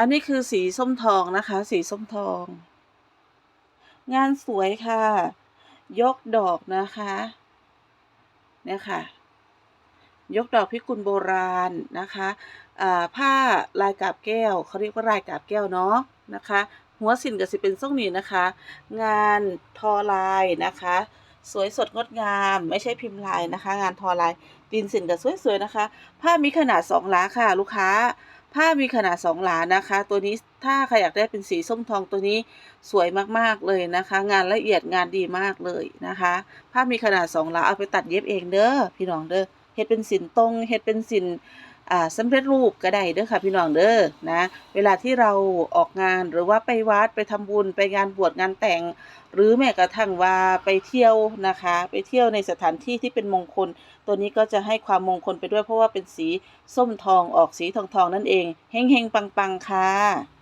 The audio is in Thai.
อันนี้คือสีส้มทองนะคะ สีส้มทอง งานสวยค่ะ ยกดอกนะคะเนี่ยค่ะ ยกดอกพิกุลโบราณนะคะผ้าลายกาบแก้วเขาเรียกว่าลายกาบแก้วเนาะนะคะ หัวสินกับสิเป็นทรงนี้นะคะ งานทอลายนะคะ สวยสดงดงาม ไม่ใช่พิมพ์ลายนะคะ งานทอลายตีนสินกับสวยๆนะคะ ผ้ามีขนาดสองหลาค่ะ ลูกค้า ผ้ามีขนาดสองหลานะคะ ตัวนี้ถ้าใครอยากได้เป็นสีส้มทองตัวนี้สวยมากๆเลยนะคะ งานละเอียดงานดีมากเลยนะคะ ผ้ามีขนาดสองหลาเอาไปตัดเย็บเองเด้อพี่น้องเด้อเฮ็ดเป็นสินตรงเฮ็ดเป็นสิน สำเร็จรูปก็ได้เด้อค่ะพี่น้องเด้อนะ เวลาที่เราออกงานหรือว่าไปวัดไปทำบุญไปงานบวชงานแต่ง หรือแม้กระทั่งว่าไปเที่ยวนะคะ ไปเที่ยวในสถานที่ที่เป็นมงคล ตัวนี้ก็จะให้ความมงคลไปด้วยเพราะว่าเป็นสีส้มทองออกสีทองทองๆนั่นเองเฮงเฮงปังปังค่ะ